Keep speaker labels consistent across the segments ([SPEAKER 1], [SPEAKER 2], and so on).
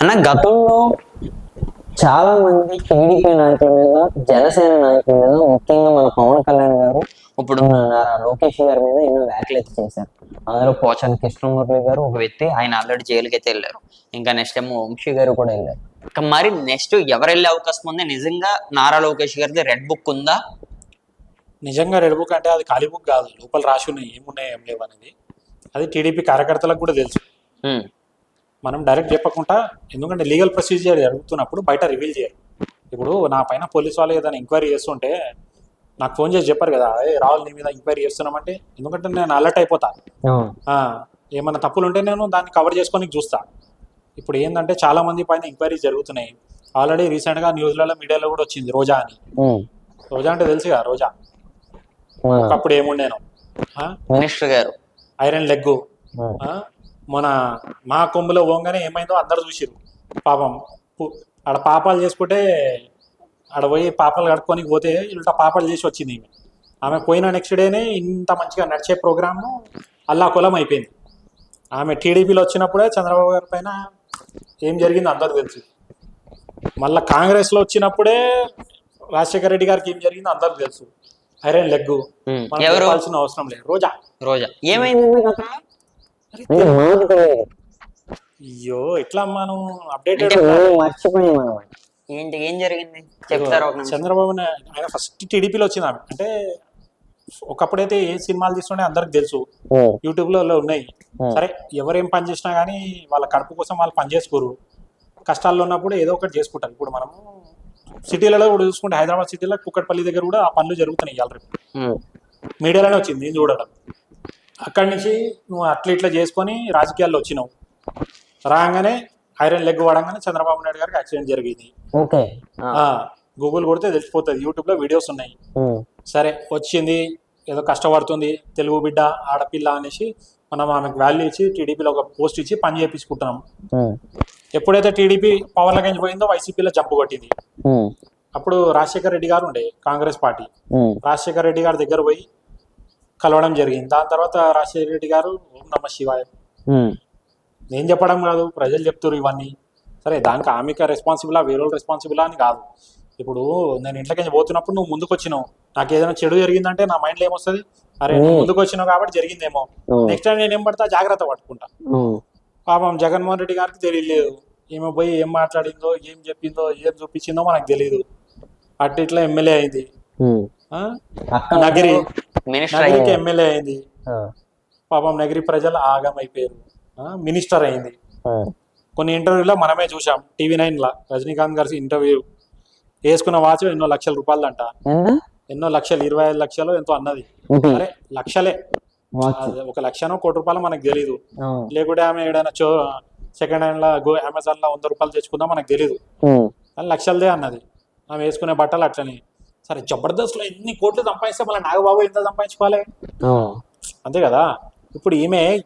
[SPEAKER 1] అన్న గతంలో చాలా మంది టీడీపీ నాయకుల మీద జనసేన నాయకుల మీద ముఖ్యంగా మన పవన్ కళ్యాణ్ గారు ఇప్పుడు లోకేష్ గారి మీద ఎన్నో వ్యాఖ్యలు అయితే చేశారు. అందులో పోచాని కృష్ణమూర్తి గారు ఒక వ్యక్తి ఆయన ఆల్రెడీ జైలుకి అయితే వెళ్ళారు. ఇంకా నెక్స్ట్ ఏమో వంశీ గారు కూడా వెళ్ళారు. ఇంకా మరి నెక్స్ట్ ఎవరు వెళ్ళే అవకాశం ఉంది? నిజంగా నారా లోకేష్ గారిది రెడ్ బుక్ ఉందా?
[SPEAKER 2] నిజంగా రెడ్ బుక్ అంటే అది ఖాళీ బుక్ కాదు. లోపల రాసి ఉన్నాయి. ఏమున్నాయి ఏం లేవు అనేది. అది టీడీపీ కార్యకర్తలకు కూడా తెలుసు. మనం డైరెక్ట్ చెప్పకుండా ఎందుకంటే లీగల్ ప్రొసీజర్ జరుగుతున్నప్పుడు బయట రివీల్ చేయరు ఇప్పుడు నా పైన పోలీస్ వాళ్ళు ఏదైనా ఎంక్వైరీ చేస్తుంటే నాకు ఫోన్ చేసి చెప్పారు కదా రాహుల్ నీ మీద ఎంక్వైరీ చేస్తున్నామంటే ఎందుకంటే నేను అలర్ట్ అయిపోతా. ఏమైనా తప్పులు ఉంటే నేను దాన్ని కవర్ చేసుకొని చూస్తా. ఇప్పుడు ఏంటంటే చాలా మంది పైన ఎంక్వైరీ జరుగుతున్నాయి. ఆల్రెడీ రీసెంట్గా న్యూస్లలో మీడియాలో కూడా వచ్చింది రోజా అని. రోజా అంటే తెలుసుగా రోజా?
[SPEAKER 1] మన
[SPEAKER 2] ఒకప్పుడు ఏముండేను?
[SPEAKER 1] మినిస్టర్ గారు.
[SPEAKER 2] Iron leg. మన మా కొమ్ములో పోగానే ఏమైందో అందరు చూసిరు పాపం ఆడ పాపాలు చేసుకుంటే ఆడ పోయి పాపాలు కడుక్కొని పోతే ఇల్ట పాపాలు చేసి వచ్చింది ఈమె. ఆమె పోయిన నెక్స్ట్ డేనే ఇంత మంచిగా నడిచే ప్రోగ్రాము అల్లా కులం అయిపోయింది. ఆమె టీడీపీలో వచ్చినప్పుడే చంద్రబాబు గారి పైన ఏం జరిగిందో అందరు తెలుసు. మళ్ళీ కాంగ్రెస్లో వచ్చినప్పుడే రాజశేఖర రెడ్డి గారికి ఏం జరిగిందో అందరికి తెలుసు. Iron leg.
[SPEAKER 1] ఎవరు?
[SPEAKER 2] అవసరం లేదు. రోజా.
[SPEAKER 1] రోజా. ఏమైంది గతంలో అంటే మాకు తెలియదు
[SPEAKER 2] అయ్యో ఎట్లా మనం అప్డేటెడ్
[SPEAKER 1] ఏంటి ఏం జరిగింది? చెప్తారా?
[SPEAKER 2] చంద్రబాబు ఆయన ఫస్ట్ టీడీపీలో వచ్చింది ఆమె. అంటే ఒకప్పుడైతే ఏ సినిమాలు తీస్తుండే అందరికి తెలుసు. యూట్యూబ్లో ఉన్నాయి. సరే ఎవరేం పని చేసినా కానీ వాళ్ళ కడుపు కోసం వాళ్ళు పని చేసుకోరు. కష్టాల్లో ఉన్నప్పుడు ఏదో ఒకటి చేసుకుంటారు. ఇప్పుడు మనము సిటీలలో కూడా చూసుకుంటే హైదరాబాద్ సిటీలో కుక్కట్పల్లి దగ్గర కూడా ఆ పనులు జరుగుతున్నాయి ఇవాళ రేపు. మీడియాలోనే వచ్చింది నేను చూడడం. అక్కడి నుంచి నువ్వు అట్లా ఇట్లా చేసుకొని రాజకీయాల్లో వచ్చినావు. రాగానే ఐరన్ లెగ్ వాడంగానే చంద్రబాబు నాయుడు గారికి యాక్సిడెంట్ జరిగింది.
[SPEAKER 1] ఓకే. ఆ,
[SPEAKER 2] ఆ, గూగుల్ కొడితే తెలిసిపోతుంది. యూట్యూబ్లో వీడియోస్ ఉన్నాయి. సరే వచ్చింది ఏదో కష్టపడుతుంది తెలుగు బిడ్డ ఆడపిల్ల అనేసి మనం ఆమెకు వాల్యూ ఇచ్చి టీడీపీలో ఒక పోస్ట్ ఇచ్చి పని చేయించుకుంటున్నాం ఎప్పుడైతే టీడీపీ పవర్లోకి పోయిందో వైసీపీలో జంపు కొట్టింది. అప్పుడు రాజశేఖర రెడ్డి గారు ఉండే కాంగ్రెస్ పార్టీ. రాజశేఖర రెడ్డి గారి దగ్గర పోయి కలవడం జరిగింది. దాని తర్వాత రాజశేఖర రెడ్డి గారు ఓం నమ శివాయ. నేను చెప్పడం కాదు ప్రజలు చెప్తారు ఇవన్నీ. సరే దానికి ఆమెకి రెస్పాన్సిబులా వేరే రెస్పాన్సిబులా అని కాదు. ఇప్పుడు నేను ఇంట్లోకి పోతున్నప్పుడు నువ్వు ముందుకు వచ్చినావు నాకు ఏదైనా చెడు జరిగిందంటే నా మైండ్లో ఏమొస్తుంది? అరే నువ్వు. ముందుకు వచ్చినావు కాబట్టి జరిగిందేమో. నెక్స్ట్ టైం నేను ఏం పడతా? జాగ్రత్త పట్టుకుంటా. పాపం జగన్మోహన్ రెడ్డి గారికి తెలియలేదు. ఈమె పోయి ఏం మాట్లాడిందో ఏం చెప్పిందో ఏం చూపించిందో మనకు తెలియదు అటు ఇట్లా ఎమ్మెల్యే అయింది. నగిరి.
[SPEAKER 1] మినిస్టర్.
[SPEAKER 2] ఎమ్మెల్యే అయింది. పాపం నగిరి ప్రజలు ఆగమైపోయారు? మినిస్టర్ అయింది. కొన్ని ఇంటర్వ్యూలో మనమే చూసాం టీవీ నైన్లో రజనీకాంత్ గారి ఇంటర్వ్యూ. వేసుకున్న వాచ్ ఎన్నో లక్షల రూపాయలు అంట ఎన్నో లక్షలు ఇరవై ఐదు లక్షలు ఎంతో అన్నది. అరే లక్షలే. ఒక లక్షనో కోటి రూపాయలు మనకు తెలియదు. లేకుంటే ఆమె ఏదైనా చో సెకండ్ హ్యాండ్లో గో అమెజాన్లో వంద రూపాయలు తెచ్చుకుందా మనకు తెలియదు కానీ లక్షలదే అన్నది. ఆమె వేసుకునే బట్టలు అట్లనే. సరే జబర్దస్త్లో ఎన్ని కోట్లు సంపాదిస్తే మళ్ళీ నాగబాబు ఎంత సంపాదించుకోవాలి. అంతే కదా? ఇప్పుడు ఈమె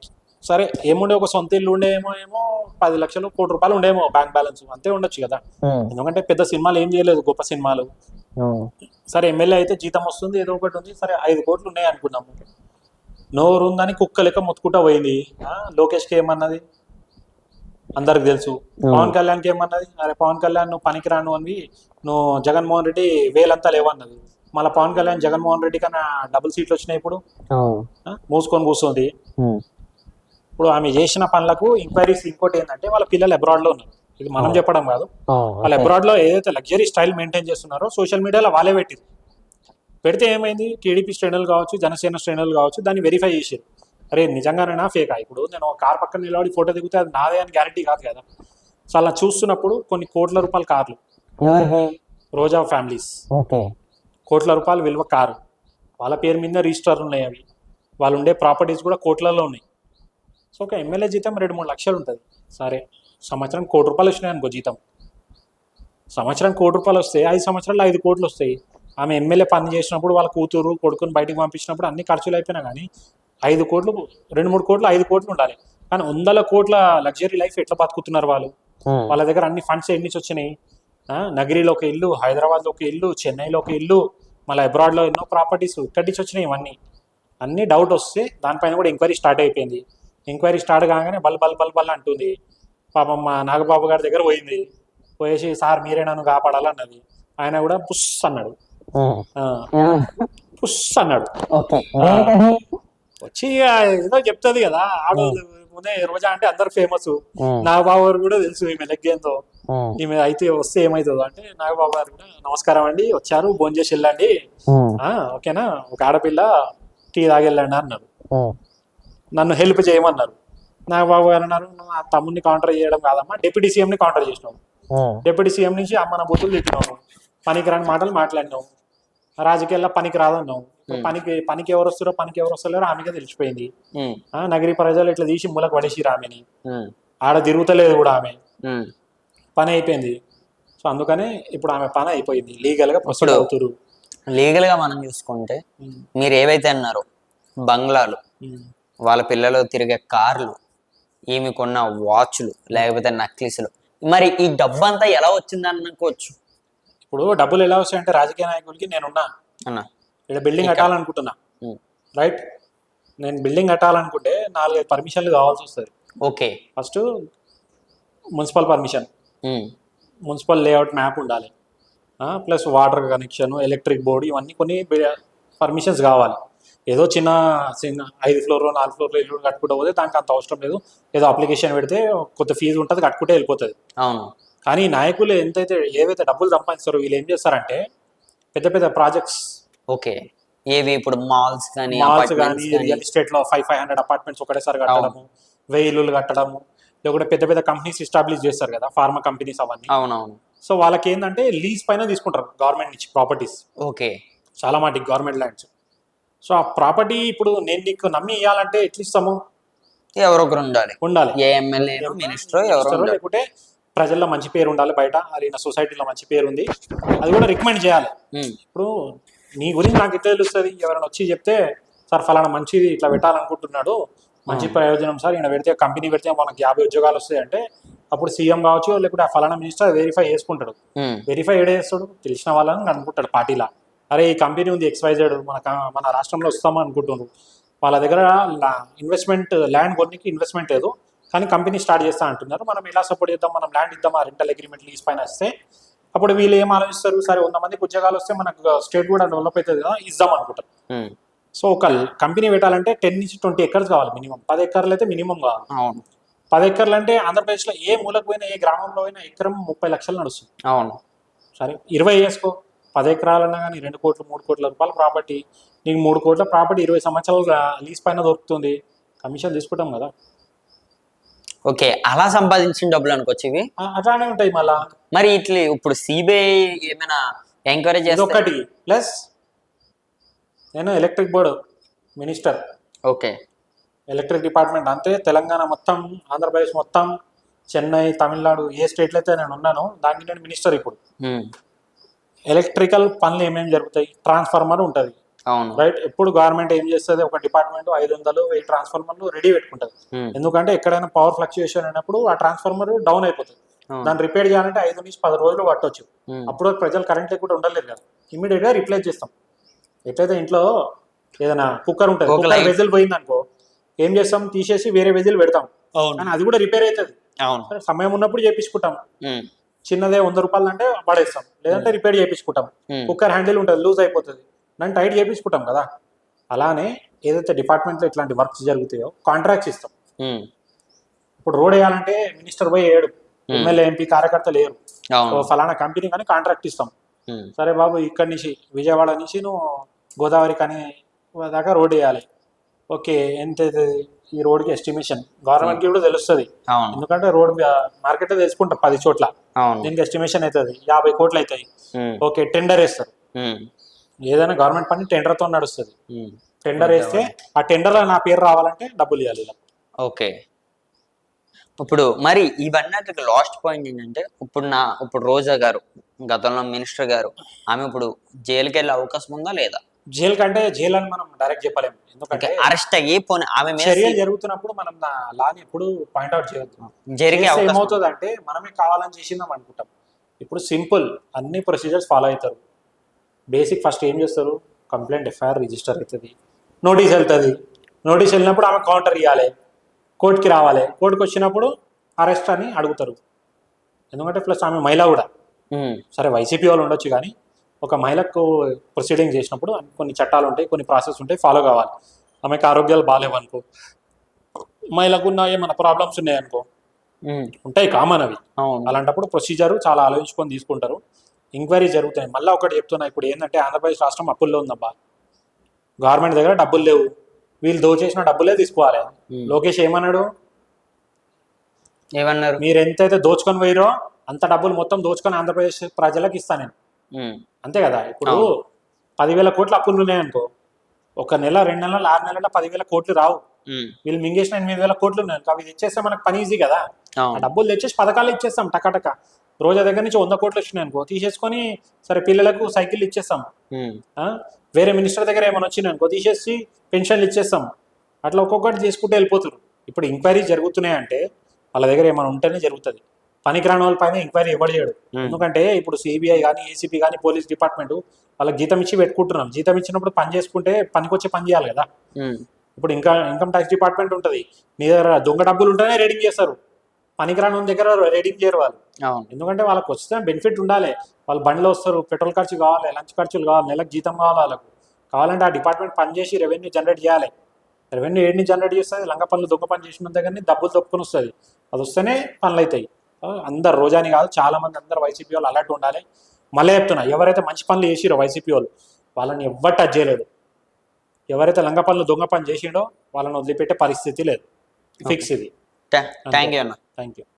[SPEAKER 2] సరే ఏముండే ఒక సొంత ఇల్లు ఉండేమో ఏమో పది లక్షలు కోటి రూపాయలు ఉండేమో బ్యాంక్ బ్యాలెన్స్. అంతే ఉండొచ్చు కదా? ఎందుకంటే పెద్ద సినిమాలు ఏం చేయలేదు గొప్ప సినిమాలు. సరే ఎమ్మెల్యే అయితే జీతం వస్తుంది ఏదో ఒకటి ఉంది సరే ఐదు కోట్లు ఉన్నాయి అనుకున్నాము. నోరు ఉందని కుక్క లెక్క మొత్తుకుంటా పోయింది. లోకేష్కి ఏమన్నది? అందరికి తెలుసు. పవన్ కళ్యాణ్కి ఏమన్నది? అరే పవన్ కళ్యాణ్ నువ్వు పనికిరాను అని నువ్వు జగన్మోహన్ రెడ్డి వేలంతా లేవన్నది. మళ్ళీ పవన్ కళ్యాణ్ జగన్మోహన్ రెడ్డి కన్నా డబుల్ సీట్లు వచ్చినాయి ఇప్పుడు. మూసుకొని కూర్చుంది. ఇప్పుడు ఆమె చేసిన పనులకు ఎంక్వైరీస్ ఇంకోటి ఏంటంటే వాళ్ళ పిల్లలు abroad లో ఉన్నారు. ఇది మనం చెప్పడం కాదు. వాళ్ళు abroad లో ఏదైతే లగ్జరీ స్టైల్ మెయింటైన్ చేస్తున్నారో సోషల్ మీడియాలో వాళ్ళే పెట్టింది పెడితే ఏమైంది? టీడీపీ శ్రేణులు కావచ్చు జనసేన శ్రేణులు కావచ్చు దాన్ని వెరిఫై చేసారు అరే నిజంగానేనా ఫేకా ఇప్పుడు నేను ఒక కార్ పక్కన నిలబడి ఫోటో దిగితే అది నాదే అని గ్యారంటీ కాదు కదా. సో అలా చూస్తున్నప్పుడు కొన్ని కోట్ల రూపాయల కార్లు. రోజా ఫ్యామిలీస్. కోట్ల రూపాయలు విలువ కారు. వాళ్ళ పేరు మీద రిజిస్టర్ ఉన్నాయి అవి. వాళ్ళు ఉండే ప్రాపర్టీస్ కూడా కోట్లలో ఉన్నాయి. సో ఒక ఎమ్మెల్యే జీతం రెండు మూడు లక్షలు ఉంటుంది. సరే. సంవత్సరం కోటి రూపాయలు వచ్చినాయి అనుకో జీతం. సంవత్సరం కోటి రూపాయలు వస్తే ఐదు సంవత్సరాలు ఐదు కోట్లు వస్తాయి. ఆమె ఎమ్మెల్యే పని చేసినప్పుడు వాళ్ళ కూతురు కొడుకుని బయటికి పంపించినప్పుడు అన్ని ఖర్చులు అయిపోయినా కానీ ఐదు కోట్లు రెండు మూడు కోట్లు ఐదు కోట్లు ఉండాలి. కానీ వందల కోట్ల లగ్జరీ లైఫ్ ఎట్లా బతుకుతున్నారు వాళ్ళు? వాళ్ళ దగ్గర అన్ని ఫండ్స్ ఎన్ని నుంచి వచ్చినాయి? ఆ, నగిరిలో ఒక ఇల్లు హైదరాబాద్లో ఒక ఇల్లు చెన్నైలో ఒక ఇల్లు మళ్ళీ అబ్రాడ్లో ఎన్నో ప్రాపర్టీస్ ఇక్కడి నుంచి వచ్చినాయి ఇవన్నీ. అన్ని డౌట్ వస్తే దానిపైన కూడా ఎంక్వైరీ స్టార్ట్ అయిపోయింది. ఎంక్వైరీ స్టార్ట్ కాగానే బల్ బల్ బల్ బల్ అంటుంది. పాపం మా నాగబాబు గారి దగ్గర పోయింది. పోయేసి సార్ మీరే నన్ను కాపాడాలన్నది. ఆయన కూడా పుస్ అన్నాడు. పుస్ అన్నాడు. వచ్చి ఏదో చెప్తుంది కదా ఆడు ముందే రోజా అంటే అందరు ఫేమస్. నాగబాబు గారు కూడా తెలుసు ఈమె లెగ్గేంతో.
[SPEAKER 1] ఉమ్,
[SPEAKER 2] ఈమె అయితే వస్తే ఏమవుతుందో అంటే నాగబాబు గారు కూడా నమస్కారం అండి వచ్చారు భోజనం చేసి వెళ్ళండి. ఓకేనా? ఒక ఆడపిల్ల టీ తాగి వెళ్ళండి అన్నారు నన్ను హెల్ప్ చేయమన్నారు. నాగబాబు గారు అన్నారు "నువ్వు ఆ తమ్ముడిని కౌంటర్ చేయడం కాదమ్మా డిప్యూటీ సీఎంని కౌంటర్ చేసినావు
[SPEAKER 1] ఉమ్,
[SPEAKER 2] డిప్యూటీ సీఎం నుంచి అమ్మన బూతులు తిట్టినావు పనికిరాని మాటలు మాట్లాడినావు రాజకీయాల్లో పనికి రాదన్నావు. పనికి పనికి ఎవరు వస్తారో పనికి ఎవరు వస్తారో ఆమెకే తెలిసిపోయింది. నగరి ప్రజలు ఇట్లా తీసి మూలకు పడేసి ఆమెని. ఆడ తిరుగుతలేదు కూడా ఆమె. పని అయిపోయింది. సో అందుకనే ఇప్పుడు ఆమె పని అయిపోయింది. లీగల్గా ప్రొసీడ్ అవుతురు
[SPEAKER 1] లీగల్గా మనం చూసుకుంటే మీరు ఏవైతే అన్నారో బంగ్లాలు. వాళ్ళ పిల్లలు తిరిగే కార్లు ఈమె కొన్న వాచ్లు లేకపోతే నక్లీసులు మరి ఈ డబ్బు అంతా ఎలా వచ్చిందని అనుకోవచ్చు?
[SPEAKER 2] ఇప్పుడు డబ్బులు ఎలా వస్తాయంటే రాజకీయ నాయకులకి నేనున్నా.
[SPEAKER 1] అన్న.
[SPEAKER 2] ఇక్కడ బిల్డింగ్. కట్టాలనుకుంటున్నా. రైట్? నేను బిల్డింగ్ కట్టాలనుకుంటే నాలుగైదు పర్మిషన్లు కావాల్సి వస్తుంది.
[SPEAKER 1] Okay.
[SPEAKER 2] First municipal permission. Municipal layout map ఉండాలి. Plus water connection electric board ఇవన్నీ కొన్ని పర్మిషన్స్ కావాలి. ఏదో చిన్న చిన్న ఐదు ఫ్లోర్లో నాలుగు ఫ్లోర్లో ఇల్లు కట్టుకుంటూ పోతే దానికి అంత అవసరం లేదు. ఏదో అప్లికేషన్ పెడితే కొత్త ఫీజు ఉంటుంది కట్టుకుంటే వెళ్ళిపోతుంది.
[SPEAKER 1] అవును.
[SPEAKER 2] కానీ నాయకులు ఎంతైతే ఏవైతే డబ్బులు సంపాదిస్తారో వీళ్ళు ఏం చేస్తారంటే పెద్ద పెద్ద ప్రాజెక్ట్స్.
[SPEAKER 1] ఓకే. ఏవి ఇప్పుడు మాల్స్ కానీ
[SPEAKER 2] మాల్స్ కానీ రియల్ ఎస్టేట్లో ఫైవ్ ఫైవ్ హండ్రెడ్ అపార్ట్మెంట్స్ ఒకటేసారి కట్టడము వెయ్యి ఇల్లులు కట్టడము లేకుంటే పెద్ద పెద్ద కంపెనీస్ ఎస్టాబ్లిష్ చేస్తారు కదా ఫార్మా కంపెనీస్ అవన్నీ.
[SPEAKER 1] అవునవును.
[SPEAKER 2] సో వాళ్ళకి ఏంటంటే లీజ్ పైన తీసుకుంటారు గవర్నమెంట్ నుంచి ప్రాపర్టీస్
[SPEAKER 1] ఓకే.
[SPEAKER 2] చాలా మాటికి గవర్నమెంట్ ల్యాండ్స్ సో ఆ ప్రాపర్టీ ఇప్పుడు నేను నీకు నమ్మి ఇవ్వాలంటే ఎట్లా ఇస్తాము?
[SPEAKER 1] ఎవరో ఒకరు ఉండాలి.
[SPEAKER 2] ఉండాలి.
[SPEAKER 1] ఏ ఎమ్మెల్యే మినిస్టర్ ఎవరో
[SPEAKER 2] లేకుంటే ప్రజల్లో మంచి పేరు ఉండాలి బయట అది నా సొసైటీలో మంచి పేరు ఉంది. అది కూడా రికమెండ్ చేయాలి. ఇప్పుడు నీ గురించి నాకు ఎట్లా తెలుస్తుంది. ఎవరైనా వచ్చి చెప్తే సార్ ఫలానా మంచిది ఇట్లా పెట్టాలనుకుంటున్నాడు మంచి ప్రయోజనం సార్ ఈయన పెడితే కంపెనీ పెడితే మనకి యాభై ఉద్యోగాలు వస్తాయి అంటే అప్పుడు సీఎం కావచ్చు లేకుంటే ఆ ఫలానా మినిస్టర్ వెరిఫై చేసుకుంటాడు. వెరిఫై ఏడే చేస్తాడు? తెలిసిన వాళ్ళని అనుకుంటాడు పార్టీలా. అరే ఈ కంపెనీ ఉంది ఎక్స్వైజెడ్ మన మన రాష్ట్రంలో వస్తామని అనుకుంటున్నారు. వాళ్ళ దగ్గర ఇన్వెస్ట్మెంట్ ల్యాండ్ కొన్నికి ఇన్వెస్ట్మెంట్ లేదు. కానీ కంపెనీ స్టార్ట్ చేస్తా అంటున్నారు. మనం ఎలా సపోర్ట్ చేద్దాం? మనం ల్యాండ్ ఇద్దాం ఆ రెంటల్ అగ్రిమెంట్ లీజ్ పైన ఇస్తే అప్పుడు వీళ్ళు ఏం ఆలోచిస్తారు? సరే వంద మందికి ఉద్యోగాలు వస్తే మనకు స్టేట్ కూడా డెవలప్ అవుతుంది కదా ఇద్దాం అనుకుంటారు. సో ఒక కంపెనీ పెట్టాలంటే టెన్ నుంచి ట్వంటీ ఎకర్స్ కావాలి మినిమం పది ఎకర్లు అయితే మినిమం కావాలి. పది ఎకర్లు అంటే ఆంధ్రప్రదేశ్లో ఏ మూలకు పోయినా ఏ గ్రామంలో అయినా ఎకరం ముప్పై లక్షలు నడుస్తుంది.
[SPEAKER 1] అవును.
[SPEAKER 2] సరే ఇరవై వేసుకో. పది ఎకరాలన్నా కానీ రెండు కోట్లు మూడు కోట్ల రూపాయల ప్రాపర్టీ నీకు మూడు కోట్ల ప్రాపర్టీ ఇరవై సంవత్సరాలు లీజ్ పైన దొరుకుతుంది. కమిషన్ తీసుకుంటాం కదా.
[SPEAKER 1] ఓకే అలా సంపాదించిన డబ్బులు అనుకోవచ్చు ఇవి
[SPEAKER 2] అట్లానే ఉంటాయి మళ్ళా.
[SPEAKER 1] మరి ఇట్లా ఇప్పుడు సిబిఐ ఏమైనా ఎంక్వైరీ చేస్తే?
[SPEAKER 2] ఇదొకటి ప్లస్ నేను electric board minister.
[SPEAKER 1] Okay.
[SPEAKER 2] Electric department అంతే. తెలంగాణ మొత్తం ఆంధ్రప్రదేశ్ మొత్తం చెన్నై తమిళనాడు ఏ స్టేట్లో అయితే నేను ఉన్నానో దానికి నేను మినిస్టర్ ఇప్పుడు. ఎలక్ట్రికల్ పనులు ఏమేమి జరుగుతాయి? ట్రాన్స్ఫార్మర్ ఉంటుంది.
[SPEAKER 1] అవును.
[SPEAKER 2] రైట్? ఎప్పుడు గవర్నమెంట్ ఏం చేస్తుంది? ఒక డిపార్ట్మెంట్ ఐదు వందలు వెయ్యి ట్రాన్స్ఫార్మర్లు రెడీ పెట్టుకుంటుంది. ఎందుకంటే ఎక్కడైనా పవర్ ఫ్లక్చుయేషన్ అయినప్పుడు ఆ ట్రాన్స్ఫార్మర్ డౌన్ అయిపోతుంది. దాన్ని రిపేర్ చేయాలంటే ఐదు నుంచి పది రోజులు పట్టొచ్చు.
[SPEAKER 1] ఉమ్,
[SPEAKER 2] అప్పుడు ప్రజలు కరెంట్ లేకుండా ఉండలేరు కదా. ఇమీడియట్గా రిప్లేస్ చేస్తాం. ఎట్లయితే ఇంట్లో ఏదైనా కుక్కర్ ఉంటుంది కుక్కర్. వెజిల్ పోయింది అనుకో ఏం చేస్తాం? తీసేసి వేరే వెజిల్ పెడతాం. కానీ అది కూడా రిపేర్ అవుతుంది
[SPEAKER 1] అవును.
[SPEAKER 2] సమయం ఉన్నప్పుడు చేపించుకుంటాం. చిన్నదే వంద రూపాయలు అంటే పడేస్తాం. లేదంటే రిపేర్ చేయించుకుంటాం కుక్కర్ హ్యాండిల్ ఉంటుంది లూజ్ అయిపోతుంది. దాన్ని టైట్ చేయించుకుంటాం కదా. అలానే ఏదైతే డిపార్ట్మెంట్లో ఇట్లాంటి వర్క్స్ జరుగుతాయో కాంట్రాక్ట్స్ ఇస్తాం. ఇప్పుడు రోడ్ వేయాలంటే మినిస్టర్ పోయి ఏడు. ఎమ్మెల్యే ఎంపీ కార్యకర్త లేరు. ఫలానా కంపెనీ కానీ కాంట్రాక్ట్ ఇస్తాం. సరే బాబు ఇక్కడి నుంచి విజయవాడ నుంచి నువ్వు గోదావరి కానీ దాకా రోడ్ వేయాలి. ఓకే ఎంత ఈ రోడ్కి ఎస్టిమేషన్? గవర్నమెంట్కి కూడా తెలుస్తుంది. ఎందుకంటే రోడ్ మార్కెట్లో తెలుసుకుంటాం పది చోట్ల. దీనికి ఎస్టిమేషన్ అవుతుంది. యాభై కోట్లు అవుతాయి. ఓకే టెండర్ వేస్తారు. ఏదైనా గవర్నమెంట్ పని టెండర్తో నడుస్తుంది. టెండర్ వేస్తే ఆ టెండర్లో నా పేరు రావాలంటే డబ్బులు ఇవ్వాలి
[SPEAKER 1] ఓకే. ఇప్పుడు మరి ఇవన్నీ లాస్ట్ పాయింట్ ఏంటంటే ఇప్పుడు నా ఇప్పుడు రోజా గారు గతంలో మినిస్టర్ గారు ఆమె ఇప్పుడు జైలుకి వెళ్ళే అవకాశం ఉందా లేదా?
[SPEAKER 2] జైలు కంటే జైలు అని మనం డైరెక్ట్ చెప్పలేము. ఎందుకంటే
[SPEAKER 1] అరెస్ట్ అయ్యి పోనీ ఆమె
[SPEAKER 2] చర్యలు జరుగుతున్నప్పుడు మనం లాని ఎప్పుడు పాయింట్అవుట్ చేయొద్దు.
[SPEAKER 1] జరిగే
[SPEAKER 2] ఏమవుతుంది అంటే మనమే కావాలని చేసిందాం అనుకుంటాం. ఇప్పుడు సింపుల్ అన్ని ప్రొసీజర్స్ ఫాలో అవుతారు. బేసిక్ ఫస్ట్ ఏం చేస్తారు? కంప్లైంట్ ఎఫ్ఐఆర్ రిజిస్టర్ అవుతుంది. నోటీస్ వెళ్తుంది. నోటీస్ వెళ్ళినప్పుడు ఆమె కౌంటర్ ఇవ్వాలి కోర్టుకి రావాలి. కోర్టుకి వచ్చినప్పుడు అరెస్ట్ అని అడుగుతారు. ఎందుకంటే ప్లస్ ఆమె మహిళ కూడా. సరే వైసీపీ వాళ్ళు ఉండొచ్చు కానీ ఒక మహిళకు ప్రొసీడింగ్ చేసినప్పుడు కొన్ని చట్టాలు ఉంటాయి కొన్ని ప్రాసెస్ ఉంటాయి ఫాలో కావాలి. ఆమెకు ఆరోగ్యాలు బాగాలేవనుకో మహిళకు ఉన్న ఏమైనా ప్రాబ్లమ్స్ ఉన్నాయనుకో. ఉంటాయి కామన్ అవి. అలాంటప్పుడు ప్రొసీజర్ చాలా ఆలోచించుకొని తీసుకుంటారు. ఎంక్వైరీ జరుగుతాయి. మళ్ళీ ఒకటి చెప్తున్నా ఇప్పుడు ఏంటంటే ఆంధ్రప్రదేశ్ రాష్ట్రం అప్పుల్లో ఉందబ్బా. గవర్నమెంట్ దగ్గర డబ్బులు లేవు. వీళ్ళు దోచేసిన డబ్బులే తీసుకోవాలి. లోకేష్ ఏమన్నాడు?
[SPEAKER 1] ఏమన్నారు?
[SPEAKER 2] మీరు ఎంతైతే దోచుకొని పోయిరో అంత డబ్బులు మొత్తం దోచుకొని ఆంధ్రప్రదేశ్ ప్రజలకు ఇస్తాను నేను. అంతే కదా? ఇప్పుడు. పదివేల కోట్ల అప్పులు ఉన్నాయనుకో ఒక నెల రెండు నెలలు ఆరు నెలల పదివేల కోట్లు రావు. వీళ్ళు మింగేసిన ఎనిమిది వేల కోట్లు ఉన్నాయి. అవి తెచ్చేస్తే మనకు పని ఈజీ కదా? డబ్బులు తెచ్చేసి పథకాలు ఇచ్చేస్తాం టకాటక. రోజా దగ్గర నుంచి వంద కోట్లు వచ్చినాయి అనుకో తీసేసుకొని సరే పిల్లలకు సైకిల్ ఇచ్చేస్తాం? వేరే మినిస్టర్ దగ్గర ఏమైనా వచ్చినాయి అనుకో తీసేసి పెన్షన్లు ఇచ్చేస్తాం. అట్లా ఒక్కొక్కటి చేసుకుంటూ వెళ్ళిపోతారు. ఇప్పుడు ఎంక్వైరీ జరుగుతున్నాయంటే వాళ్ళ దగ్గర ఏమైనా ఉంటేనే జరుగుతుంది. పనికిరాని వాళ్ళ పైన ఎంక్వైరీ ఎవరు చేయడు. ఎందుకంటే ఇప్పుడు సిబిఐ కానీ ఏసీపీ కానీ పోలీస్ డిపార్ట్మెంట్ వాళ్ళకి జీతం ఇచ్చి పెట్టుకుంటున్నాం జీతం ఇచ్చినప్పుడు పని చేసుకుంటే పనికొచ్చే పని చేయాలి కదా. ఇప్పుడు ఇంకా ఇన్కమ్ ట్యాక్స్ డిపార్ట్మెంట్ ఉంటుంది. మీ దగ్గర దొంగ డబ్బులు ఉంటేనే రేడింగ్ చేస్తారు. పనికిరాని దగ్గర రేడింగ్ చేయరు వాళ్ళు. ఎందుకంటే వాళ్ళకి వస్తే బెనిఫిట్ ఉండాలి. వాళ్ళు బండ్లో వస్తారు పెట్రోల్ ఖర్చు కావాలి లంచ్ ఖర్చులు కావాలి నెలకు జీతం కావాలి వాళ్ళకు. కావాలంటే ఆ డిపార్ట్మెంట్ పని చేసి రెవెన్యూ జనరేట్ చేయాలి. రెవెన్యూ ఏడిని జనరేట్ చేస్తుంది? లంగ పనులు దొంగ పని చేసిన దగ్గరని డబ్బులు తప్పుకొని వస్తుంది. అది వస్తేనే పనులు అవుతాయి. అందరు రోజాని కాదు చాలా మంది అందరు వైసీపీ వాళ్ళు అలర్ట్ ఉండాలి. మళ్ళీ చెప్తున్నా ఎవరైతే మంచి పనులు చేసిరో వైసీపీ వాళ్ళు వాళ్ళని ఎవ్వరు టచ్ చేయలేదు. ఎవరైతే లంగ పనులు దొంగ పని చేసిండో వాళ్ళని వదిలిపెట్టే పరిస్థితి లేదు. ఫిక్స్ ఇది.
[SPEAKER 1] థ్యాంక్ యూ అన్న.
[SPEAKER 2] Thank you